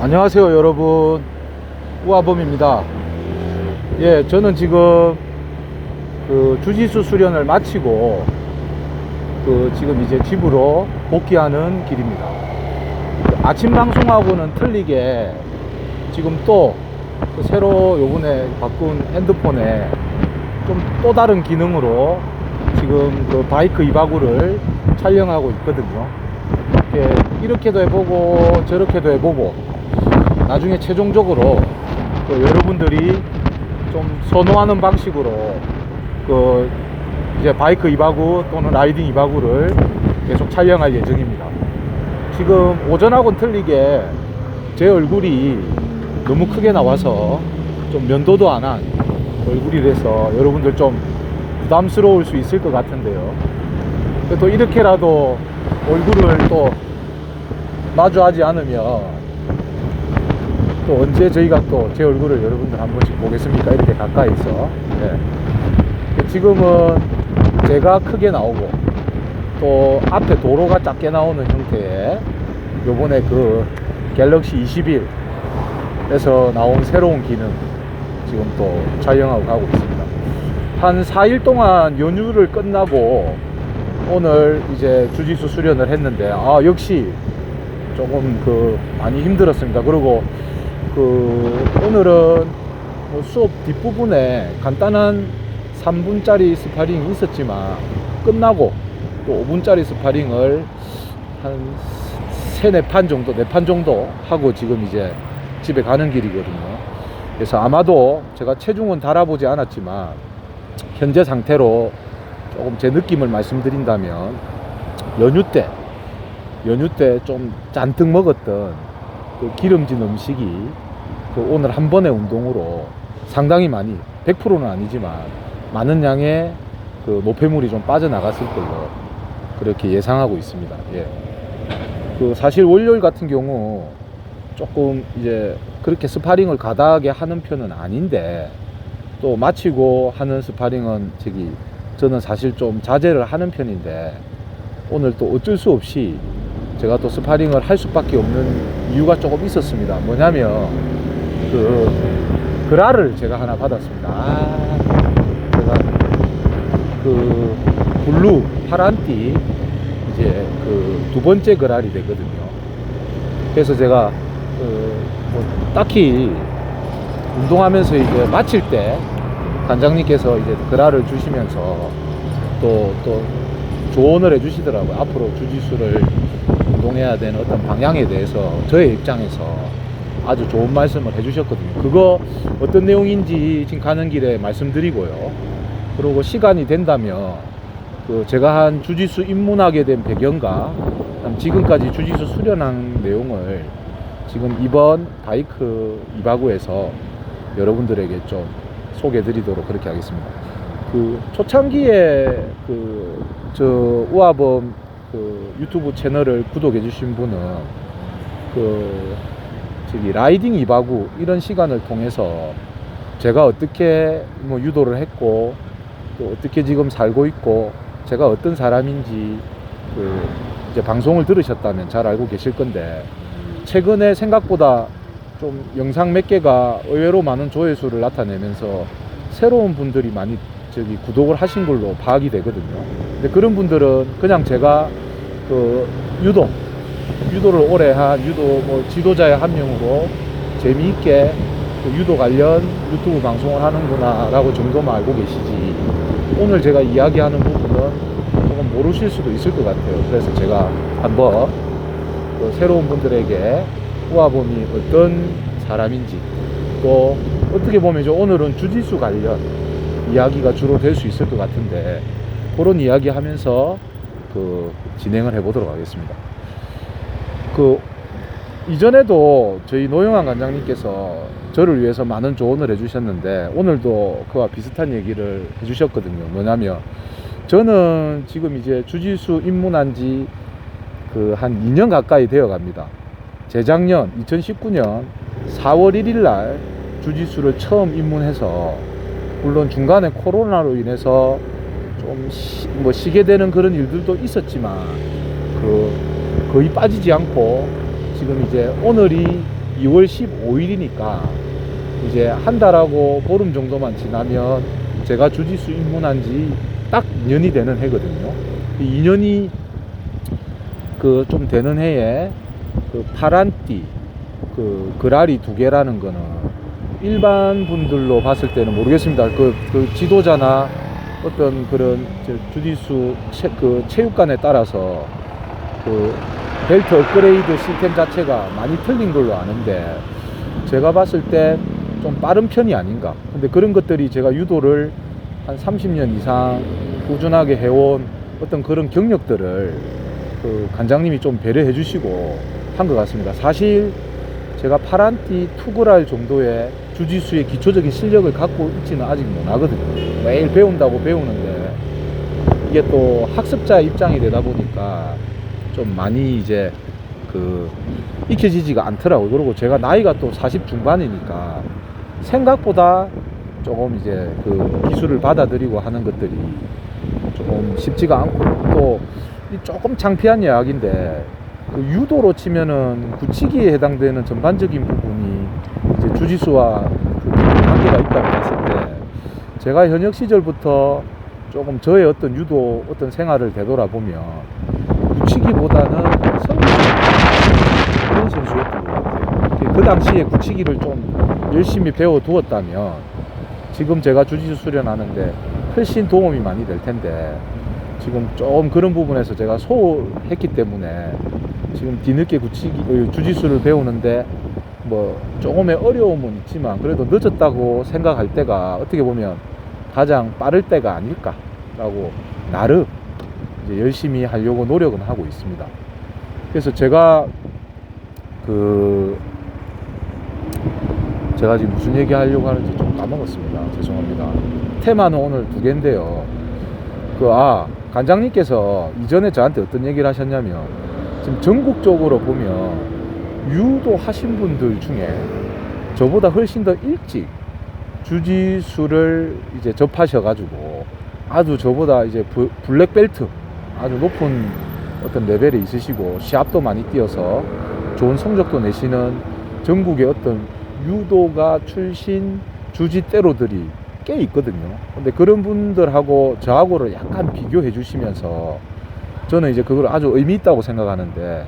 안녕하세요 여러분. 우아범입니다. 예 저는 지금 그 주짓수 수련을 마치고 그 지금 이제 집으로 복귀하는 길입니다. 아침 방송하고는 틀리게 지금 또 그 새로 요번에 바꾼 핸드폰에 좀 또 다른 기능으로 지금 그 바이크 이바구를 촬영하고 있거든요. 이렇게 이렇게도 해보고 저렇게도 해보고 나중에 최종적으로 그 여러분들이 좀 선호하는 방식으로 그 이제 바이크 이바구 또는 라이딩 이바구를 계속 촬영할 예정입니다. 지금 오전하고는 틀리게 제 얼굴이 너무 크게 나와서 좀 면도도 안 한 얼굴이 돼서 여러분들 좀 부담스러울 수 있을 것 같은데요. 또 이렇게라도 얼굴을 또 마주하지 않으면 또 언제 저희가 또 제 얼굴을 여러분들 한 번씩 보겠습니까? 이렇게 가까이서. 예. 지금은 제가 크게 나오고 또 앞에 도로가 작게 나오는 형태의 요번에 그 갤럭시 21에서 나온 새로운 기능 지금 또 촬영하고 가고 있습니다. 한 4일 동안 연휴를 끝나고 오늘 이제 주짓수 수련을 했는데 아 역시 조금 그 많이 힘들었습니다. 그리고 그 오늘은 뭐 수업 뒷부분에 간단한 3분짜리 스파링이 있었지만 끝나고 또 5분짜리 스파링을 한 세네 판 정도, 네 판 정도 하고 지금 이제 집에 가는 길이거든요. 그래서 아마도 제가 체중은 달아보지 않았지만 현재 상태로 조금 제 느낌을 말씀드린다면 연휴 때 연휴 때 좀 잔뜩 먹었던 그 기름진 음식이 그 오늘 한 번의 운동으로 상당히 많이 100%는 아니지만 많은 양의 그 노폐물이 좀 빠져나갔을 걸로 그렇게 예상하고 있습니다. 예. 그 사실 월요일 같은 경우 조금 이제 그렇게 스파링을 가다하게 하는 편은 아닌데 또 마치고 하는 스파링은 저기 저는 사실 좀 자제를 하는 편인데 오늘 또 어쩔 수 없이 제가 또 스파링을 할 수밖에 없는 이유가 조금 있었습니다. 뭐냐면 그 그라를 제가 하나 받았습니다. 아, 제가 그 블루 파란띠 이제 그 두 번째 그랄이 되거든요. 그래서 제가 그뭐 딱히 운동하면서 이제 마칠 때 단장님께서 이제 그랄을 주시면서 또 또 조언을 해주시더라고요. 앞으로 주짓수를 운동해야 되는 어떤 방향에 대해서 저의 입장에서 아주 좋은 말씀을 해주셨거든요. 그거 어떤 내용인지 지금 가는 길에 말씀드리고요. 그리고 시간이 된다면 그 제가 한 주짓수 입문하게 된 배경과 지금까지 주짓수 수련한 내용을 지금 이번 바이크 이바구에서 여러분들에게 좀 소개해 드리도록 그렇게 하겠습니다. 그 초창기에 그 저 우아범 그 유튜브 채널을 구독해 주신 분은 그 저기 라이딩 이바구 이런 시간을 통해서 제가 어떻게 뭐 유도를 했고 또 어떻게 지금 살고 있고 제가 어떤 사람인지 그 이제 방송을 들으셨다면 잘 알고 계실 건데 최근에 생각보다 좀 영상 몇 개가 의외로 많은 조회수를 나타내면서 새로운 분들이 많이 저기 구독을 하신 걸로 파악이 되거든요. 근데 그런 분들은 그냥 제가 그 유도 유도를 오래 한 유도 뭐 지도자의 한 명으로 재미있게 그 유도 관련 유튜브 방송을 하는구나라고 정도만 알고 계시지 오늘 제가 이야기하는 부분은 조금 모르실 수도 있을 것 같아요. 그래서 제가 한번 그 새로운 분들에게 우아범이 어떤 사람인지 또 어떻게 보면 이제 오늘은 주짓수 관련 이야기가 주로 될 수 있을 것 같은데 그런 이야기 하면서 그 진행을 해보도록 하겠습니다. 그 이전에도 저희 노영환 관장님께서 저를 위해서 많은 조언을 해주셨는데 오늘도 그와 비슷한 얘기를 해주셨거든요. 뭐냐면 저는 지금 이제 주짓수 입문한 지 그 한 2년 가까이 되어 갑니다. 재작년 2019년 4월 1일 날 주짓수를 처음 입문해서 물론 중간에 코로나로 인해서 좀 뭐 쉬게 되는 그런 일들도 있었지만 그 거의 빠지지 않고 지금 이제 오늘이 2월 15일이니까 이제 한 달하고 보름 정도만 지나면 제가 주짓수 입문한 지 딱 2년이 되는 해거든요. 이 2년이 그 좀 되는 해에 그 파란 띠, 그 그라리 두 개라는 거는 일반 분들로 봤을 때는 모르겠습니다. 그, 그 지도자나 어떤 그런 저 주짓수 체, 그 체육관에 따라서 그 벨트 업그레이드 시스템 자체가 많이 틀린 걸로 아는데 제가 봤을 때 좀 빠른 편이 아닌가. 근데 그런 것들이 제가 유도를 한 30년 이상 꾸준하게 해온 어떤 그런 경력들을 그 관장님이 좀 배려해 주시고 한 것 같습니다. 사실 제가 파란띠 투구랄 정도의 주짓수의 기초적인 실력을 갖고 있지는 아직 못하거든요. 매일 배운다고 배우는데 이게 또 학습자 입장이 되다 보니까 좀 많이 이제 그 익혀지지가 않더라고요. 그리고 제가 나이가 또 40 중반이니까 생각보다 조금 이제 그 기술을 받아들이고 하는 것들이 조금 쉽지가 않고 또이 조금 창피한 이야기인데 그 유도로 치면은 굳히기에 해당되는 전반적인 부분이 이제 주짓수와 그 관계가 있다고 했을 때 제가 현역 시절부터 조금 저의 어떤 유도 어떤 생활을 되돌아보면 굳히기보다는 성공 그런 선수였던 것 같아요. 그 당시에 굳히기를 좀 열심히 배워 두었다면 지금 제가 주짓수 수련하는데 훨씬 도움이 많이 될 텐데 지금 좀 그런 부분에서 제가 소홀했기 때문에 지금 뒤늦게 굳히기 어, 주짓수를 배우는데 뭐 조금의 어려움은 있지만 그래도 늦었다고 생각할 때가 어떻게 보면 가장 빠를 때가 아닐까라고 나름 열심히 하려고 노력은 하고 있습니다. 그래서 제가 그 제가 지금 무슨 얘기 하려고 하는지 좀 까먹었습니다. 죄송합니다. 테마는 오늘 두 개인데요. 그, 아, 관장님께서 이전에 저한테 어떤 얘기를 하셨냐면, 지금 전국적으로 보면, 유도 하신 분들 중에 저보다 훨씬 더 일찍 주짓수를 이제 접하셔가지고, 아주 저보다 이제 부- 블랙벨트, 아주 높은 어떤 레벨에 있으시고, 시합도 많이 뛰어서 좋은 성적도 내시는 전국의 어떤 유도가 출신 주짓대로들이 꽤 있거든요. 근데 그런 분들하고 저하고를 약간 비교해 주시면서 저는 이제 그걸 아주 의미 있다고 생각하는데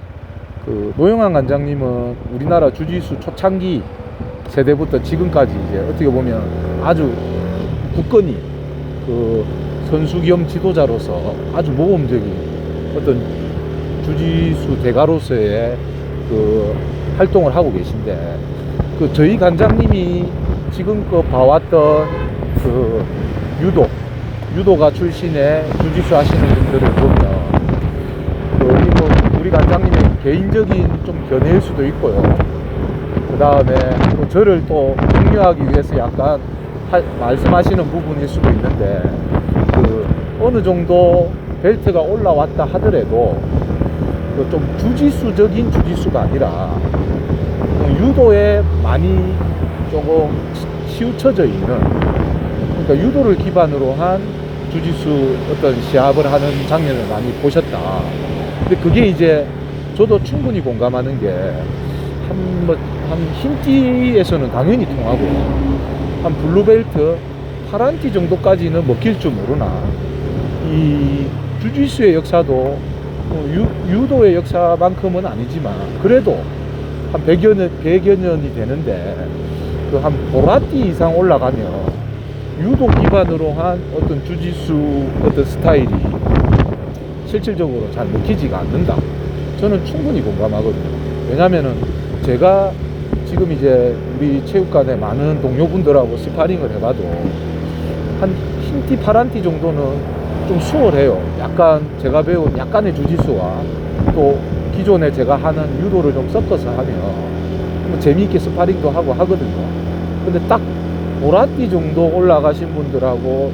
그 노영환 관장님은 우리나라 주짓수 초창기 세대부터 지금까지 이제 어떻게 보면 아주 굳건히 그 선수 겸 지도자로서 아주 모범적인 어떤 주짓수 대가로서의 그 활동을 하고 계신데 그 저희 관장님이 지금껏 봐왔던 그 유도 유도가 출신의 주짓수 하시는 분들을 보면 그 이거 우리 관장님의 개인적인 좀 견해일 수도 있고요. 그 다음에 또 저를 또 격려하기 위해서 약간 하- 말씀하시는 부분일 수도 있는데 그 어느 정도 벨트가 올라왔다 하더라도 그 좀 주짓수적인 주짓수가 아니라 그 유도에 많이 조금 치- 치우쳐져 있는 그러니까 유도를 기반으로 한 주짓수 어떤 시합을 하는 장면을 많이 보셨다. 근데 그게 이제 저도 충분히 공감하는 게 한 뭐, 한 흰띠에서는 당연히 통하고 한 블루벨트 파란띠 정도까지는 먹힐 줄 모르나 이 주짓수의 역사도 뭐 유, 유도의 역사만큼은 아니지만 그래도 한 100여 년, 100여 년이 되는데 그 한 보라띠 이상 올라가면 유도 기반으로 한 어떤 주짓수 어떤 스타일이 실질적으로 잘 먹히지가 않는다. 저는 충분히 공감하거든요. 왜냐면은 제가 지금 이제 우리 체육관에 많은 동료분들하고 스파링을 해봐도 한 흰티 파란티 정도는 좀 수월해요. 약간 제가 배운 약간의 주짓수와 또 기존에 제가 하는 유도를 좀 섞어서 하면 뭐 재미있게 스파링도 하고 하거든요. 근데 딱 보라띠 정도 올라가신 분들하고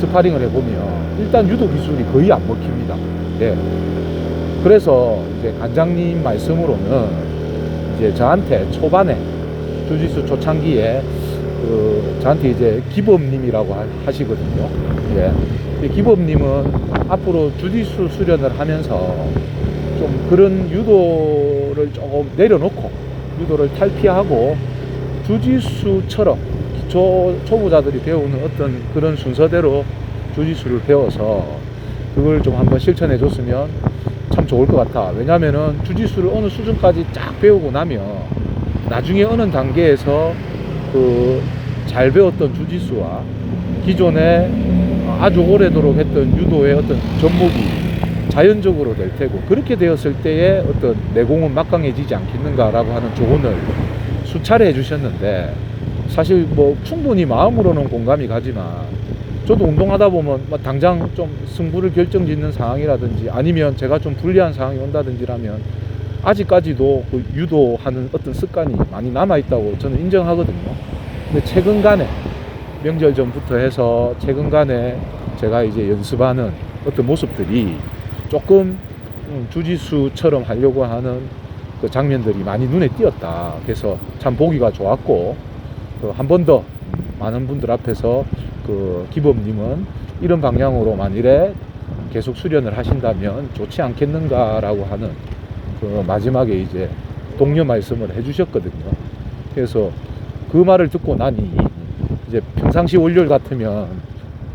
스파링을 해보면 일단 유도 기술이 거의 안 먹힙니다. 예. 그래서 이제 관장님 말씀으로는 이제 저한테 초반에 주짓수 초창기에 그 저한테 이제 기범님이라고 하- 하시거든요. 예. 이 기범님은 앞으로 주짓수 수련을 하면서 좀 그런 유도를 조금 내려놓고 유도를 탈피하고 주짓수처럼 기초 초보자들이 배우는 어떤 그런 순서대로 주짓수를 배워서 그걸 좀 한번 실천해 줬으면 참 좋을 것 같아. 왜냐면은 주짓수를 어느 수준까지 쫙 배우고 나면 나중에 어느 단계에서 그 잘 배웠던 주짓수와 기존에 아주 오래도록 했던 유도의 어떤 접목이 자연적으로 될 테고 그렇게 되었을 때에 어떤 내공은 막강해지지 않겠는가라고 하는 조언을 수차례 해주셨는데 사실 뭐 충분히 마음으로는 공감이 가지만 저도 운동하다 보면 뭐 당장 좀 승부를 결정짓는 상황이라든지 아니면 제가 좀 불리한 상황이 온다든지라면 아직까지도 그 유도하는 어떤 습관이 많이 남아 있다고 저는 인정하거든요. 근데 최근간에 명절 전부터 해서 최근간에 제가 이제 연습하는 어떤 모습들이 조금 음, 주짓수처럼 하려고 하는 그 장면들이 많이 눈에 띄었다. 그래서 참 보기가 좋았고 그 한번 더 많은 분들 앞에서 그 기범님은 이런 방향으로 만일에 계속 수련을 하신다면 좋지 않겠는가라고 하는 그 마지막에 이제 독려 말씀을 해주셨거든요. 그래서 그 말을 듣고 나니 이제 평상시 월요일 같으면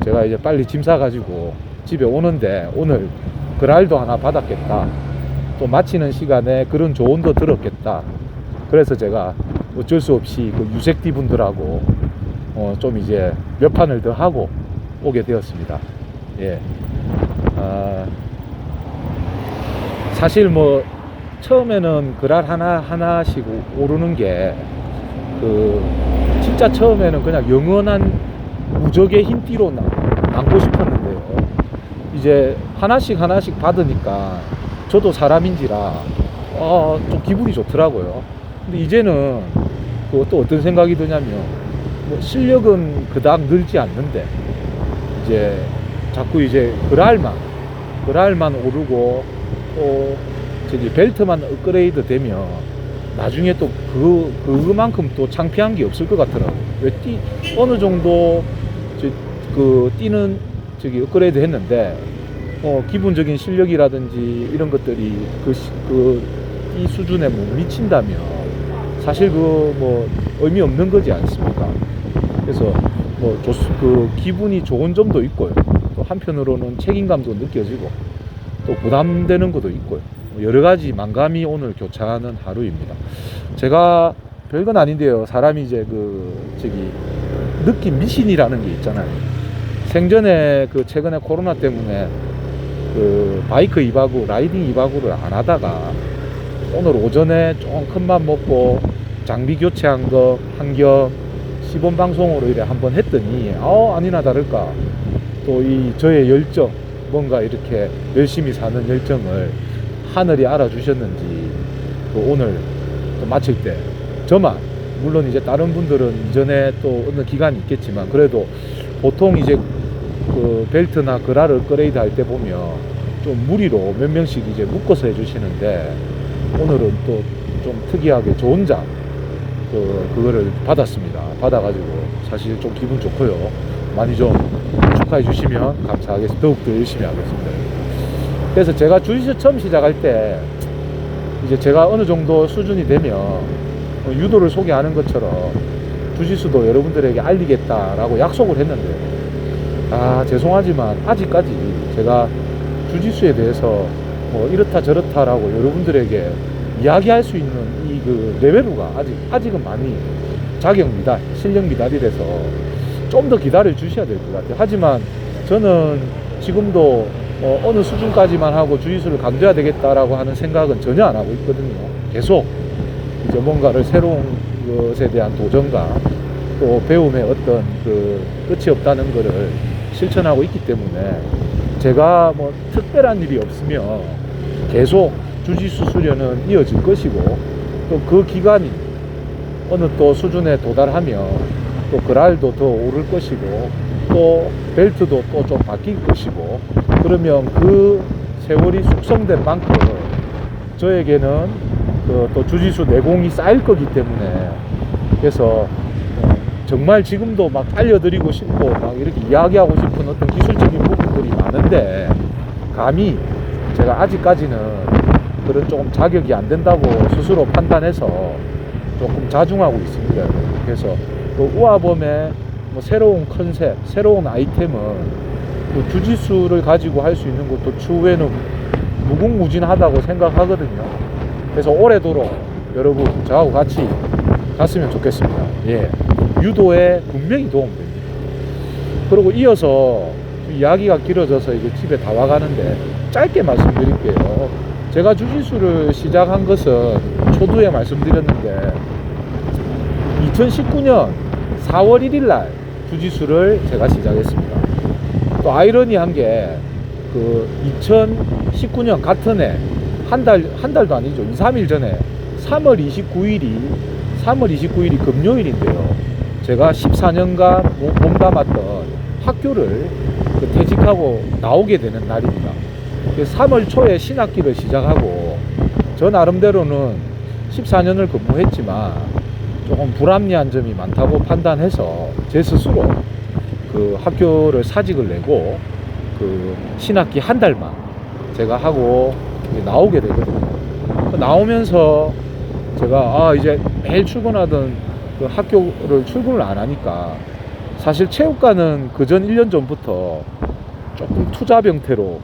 제가 이제 빨리 짐 싸가지고 집에 오는데 오늘 그랄도 하나 받았겠다. 또 마치는 시간에 그런 조언도 들었겠다. 그래서 제가 어쩔 수 없이 그 유색띠 분들하고 어, 좀 이제 몇 판을 더 하고 오게 되었습니다. 예. 아, 사실 뭐 처음에는 그랄 하나 하나씩 오- 오르는 게 그 진짜 처음에는 그냥 영원한 무적의 흰띠로 남- 남고 싶었는데요. 이제 하나씩 하나씩 받으니까 저도 사람인지라 어, 좀 기분이 좋더라고요. 근데 이제는 그또 어떤 생각이 드냐면 뭐 실력은 그닥 늘지 않는데 이제 자꾸 이제 그랄만 그랄만 오르고 또 저기 벨트만 업그레이드 되면 나중에 또 그, 그만큼 또 창피한 게 없을 것 같더라고요. 왜 뛰, 어느 정도 저, 그 뛰는 저기 업그레이드 했는데 어, 기본적인 실력이라든지 이런 것들이 그, 시- 그, 이 수준에 못 미친다면 사실 그 뭐 의미 없는 거지 않습니까? 그래서 뭐 좋, 그 기분이 좋은 점도 있고요. 또 한편으로는 책임감도 느껴지고 또 부담되는 것도 있고요. 뭐 여러 가지 만감이 오늘 교차하는 하루입니다. 제가 별건 아닌데요. 사람이 이제 그 저기 느낀 미신이라는 게 있잖아요. 생전에 그 최근에 코로나 때문에 그 바이크 이바구, 라이딩 이바구를 안 하다가 오늘 오전에 좀 큰맘 먹고 장비 교체한 거 한겸 시범 방송으로 이래 한번 했더니 어 아니나 다를까 또 이 저의 열정 뭔가 이렇게 열심히 사는 열정을 하늘이 알아주셨는지 또 오늘 또 마칠 때 저만 물론 이제 다른 분들은 이전에 또 어느 기간이 있겠지만 그래도 보통 이제 그 벨트나 그라를 업그레이드 할 때 보면 좀 무리로 몇 명씩 이제 묶어서 해주시는데 오늘은 또 좀 특이하게 저 혼자 그 그거를 받았습니다. 받아가지고 사실 좀 기분 좋고요. 많이 좀 축하해 주시면 감사하겠습니다. 더욱더 열심히 하겠습니다. 그래서 제가 주짓수 처음 시작할 때 이제 제가 어느 정도 수준이 되면 어, 유도를 소개하는 것처럼 주짓수도 여러분들에게 알리겠다라고 약속을 했는데 아 죄송하지만 아직까지 제가 주짓수에 대해서 뭐 이렇다 저렇다라고 여러분들에게 이야기할 수 있는 이 그 레벨루가 아직 아직은 많이 자격 미달, 실력 미달이라서 좀 더 기다려 주셔야 될 것 같아요. 하지만 저는 지금도 어, 어느 수준까지만 하고 주짓수를 강조해야 되겠다라고 하는 생각은 전혀 안 하고 있거든요. 계속 이제 뭔가를 새로운 것에 대한 도전과 또 배움의 어떤 그 끝이 없다는 것을 실천하고 있기 때문에 제가 뭐 특별한 일이 없으면 계속 주짓수 수련은 이어질 것이고 또 그 기간이 어느 또 수준에 도달하면 또 그랄도 더 오를 것이고 또 벨트도 또 좀 바뀔 것이고 그러면 그 세월이 숙성된 만큼 저에게는 그 또 주짓수 내공이 쌓일 거기 때문에 그래서 어, 정말 지금도 막 알려드리고 싶고 막 이렇게 이야기하고 싶은 어떤 기술적인 부분들이 많은데 감히 제가 아직까지는 그 그런 조금 자격이 안 된다고 스스로 판단해서 조금 자중하고 있습니다. 그래서 그 우아범의 뭐 새로운 컨셉, 새로운 아이템은 그 주짓수를 가지고 할 수 있는 것도 추후에는 무궁무진하다고 생각하거든요. 그래서 올해도록 여러분 저하고 같이 갔으면 좋겠습니다. 예. 유도에 분명히 도움됩니다. 그리고 이어서 이야기가 길어져서 이게 집에 다 와가는데 짧게 말씀드릴게요. 제가 주짓수를 시작한 것은 초두에 말씀드렸는데 2019년 4월 1일 날 주짓수를 제가 시작했습니다. 또 아이러니한 게 그 2019년 같은 해 한 달, 한 달도 아니죠. 2, 3일 전에 3월 29일이 3월 29일이 금요일인데요. 제가 14년간 몸담았던 학교를 그 퇴직하고 나오게 되는 날입니다. 3월 초에 신학기를 시작하고 저 나름대로는 14년을 근무했지만 조금 불합리한 점이 많다고 판단해서 제 스스로 그 학교를 사직을 내고 그 신학기 한 달만 제가 하고 나오게 되거든요. 그 나오면서 제가 아 이제 매일 출근하던 그 학교를 출근을 안 하니까 사실 체육관은 그전 1년 전부터 조금 투자 병태로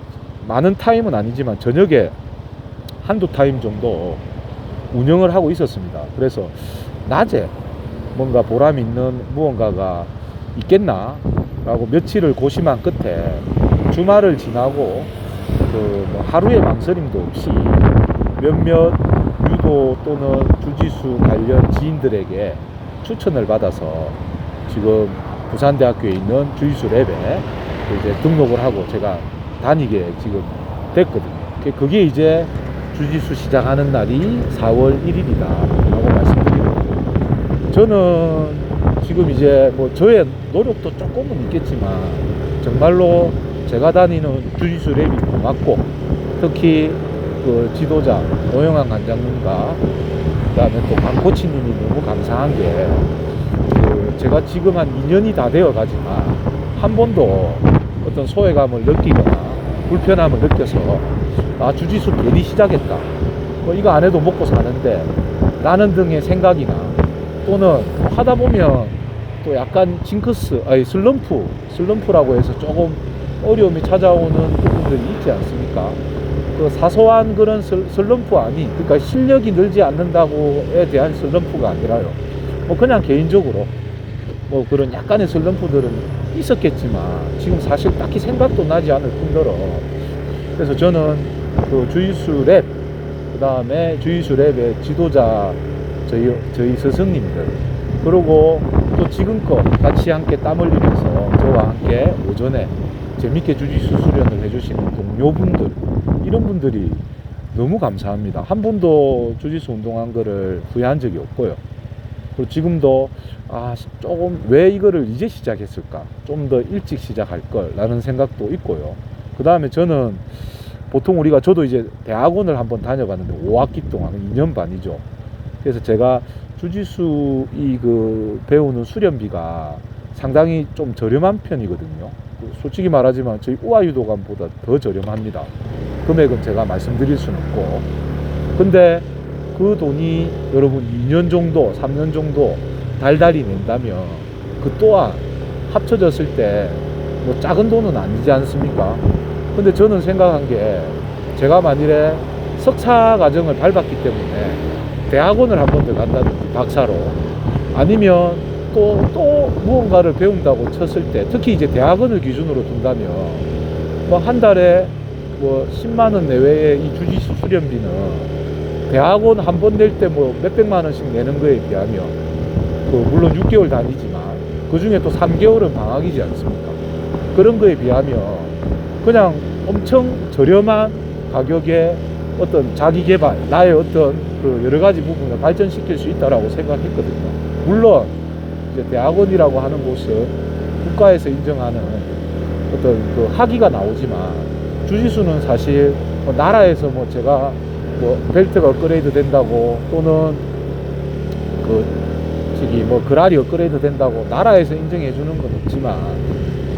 많은 타임은 아니지만 저녁에 한두 타임 정도 운영을 하고 있었습니다. 그래서 낮에 뭔가 보람 있는 무언가가 있겠나 라고 며칠을 고심한 끝에 주말을 지나고 그 뭐 하루의 망설임도 없이 몇몇 유도 또는 주짓수 관련 지인들에게 추천을 받아서 지금 부산대학교에 있는 주짓수 랩에 이제 등록을 하고 제가 다니게 지금 됐거든요. 그게 이제 주짓수 시작하는 날이 4월 1일이다 라고 저는 지금 이제 뭐 저의 노력도 조금은 있겠지만 정말로 제가 다니는 주짓수 랩이 고맙고 특히 그 지도자 노영환 관장님과 그다음에 또 강코치님이 너무 감사한 게 그 제가 지금 한 2년이 다 되어 가지만 한 번도 어떤 소외감을 느끼거나 불편함을 느껴서 아 주짓수 괜히 시작했다. 뭐 이거 안 해도 먹고 사는데 라는 등의 생각이나 또는 하다 보면 또 약간 징크스 아니 슬럼프 슬럼프라고 해서 조금 어려움이 찾아오는 부분들이 있지 않습니까? 그 사소한 그런 슬- 슬럼프 아니 그러니까 실력이 늘지 않는다고에 대한 슬럼프가 아니라요. 뭐 그냥 개인적으로 뭐 그런 약간의 슬럼프들은 있었겠지만 지금 사실 딱히 생각도 나지 않을 뿐더러 그래서 저는 그 주짓수 랩 그 다음에 주짓수 랩의 지도자 저희 저희 스승님들 그리고 또 지금껏 같이 함께 땀 흘리면서 저와 함께 오전에 재밌게 주짓수 수련을 해주시는 동료분들 이런 분들이 너무 감사합니다. 한 번도 주짓수 운동한 거를 후회한 적이 없고요. 그리고 지금도 아 조금 왜 이거를 이제 시작했을까? 좀 더 일찍 시작할 걸라는 생각도 있고요. 그 다음에 저는 보통 우리가 저도 이제 대학원을 한번 다녀봤는데 5학기 동안 2년 반이죠. 그래서 제가 주짓수 이 그 배우는 수련비가 상당히 좀 저렴한 편이거든요. 그 솔직히 말하지만 저희 우아유도관보다 더 저렴합니다. 금액은 제가 말씀드릴 수는 없고. 근데 그 돈이 여러분 2년 정도, 3년 정도 달달이 낸다면 그 또한 합쳐졌을 때 뭐 작은 돈은 아니지 않습니까? 근데 저는 생각한 게 제가 만일에 석사 과정을 밟았기 때문에 대학원을 한 번 더 간다든지 박사로 아니면 또, 또 무언가를 배운다고 쳤을 때 특히 이제 대학원을 기준으로 둔다면 뭐 한 달에 뭐 10만 원 내외의 이 주짓수 수련비는 대학원 한 번 낼 때 뭐 몇백만 원씩 내는 거에 비하면 그 물론 6개월 다니지만 그 중에 또 3개월은 방학이지 않습니까? 그런 거에 비하면 그냥 엄청 저렴한 가격에 어떤 자기 개발, 나의 어떤 그 여러 가지 부분을 발전시킬 수 있다라고 생각했거든요. 물론 이제 대학원이라고 하는 곳은 국가에서 인정하는 어떤 그 학위가 나오지만 주짓수는 사실 뭐 나라에서 뭐 제가 뭐 벨트가 업그레이드 된다고 또는 그 저기 뭐 그랄이 업그레이드 된다고 나라에서 인정해 주는 건 없지만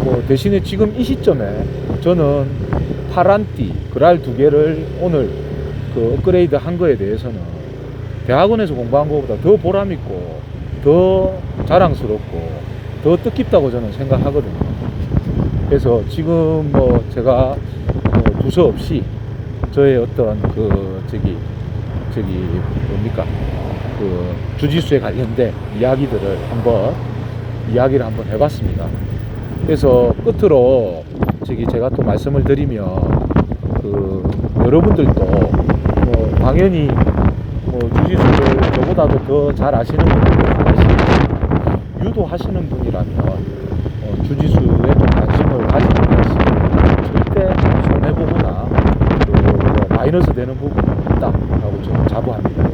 뭐 대신에 지금 이 시점에 저는 파란 띠 그랄 두 개를 오늘 그그 업그레이드 한 거에 대해서는 대학원에서 공부한 것보다 더 보람있고 더 자랑스럽고 더 뜻깊다고 저는 생각하거든요. 그래서 지금 뭐 제가 뭐 두서 없이 저의 어떤 그 저기 저기 뭡니까 그 주짓수에 관련된 이야기들을 한번 이야기를 한번 해봤습니다. 그래서 끝으로 저기 제가 또 말씀을 드리면 그 여러분들도 뭐 당연히 뭐 주짓수를 저보다도 더 잘 아시는 아시고 유도하시는 분이라면 어, 주짓수에 좀 관심을 가지는 것이 절대 손해 보거나 그뭐 마이너스 되는 부분은 없다라고 저는 자부합니다.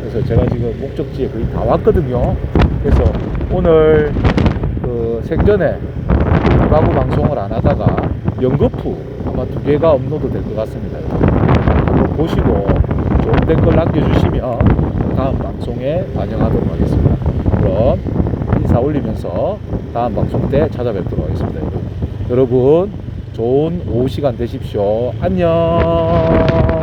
그래서 제가 지금 목적지에 거의 다 왔거든요. 그래서 오늘 그 생전에 라고 방송을 안 하다가 연거푸 아마 두 개가 업로드 될 것 같습니다. 한번 보시고 좋은 댓글 남겨주시면 다음 방송에 반영하도록 하겠습니다. 그럼 인사 올리면서 다음 방송 때 찾아뵙도록 하겠습니다. 여러분. 여러분 좋은 오후 시간 되십시오. 안녕.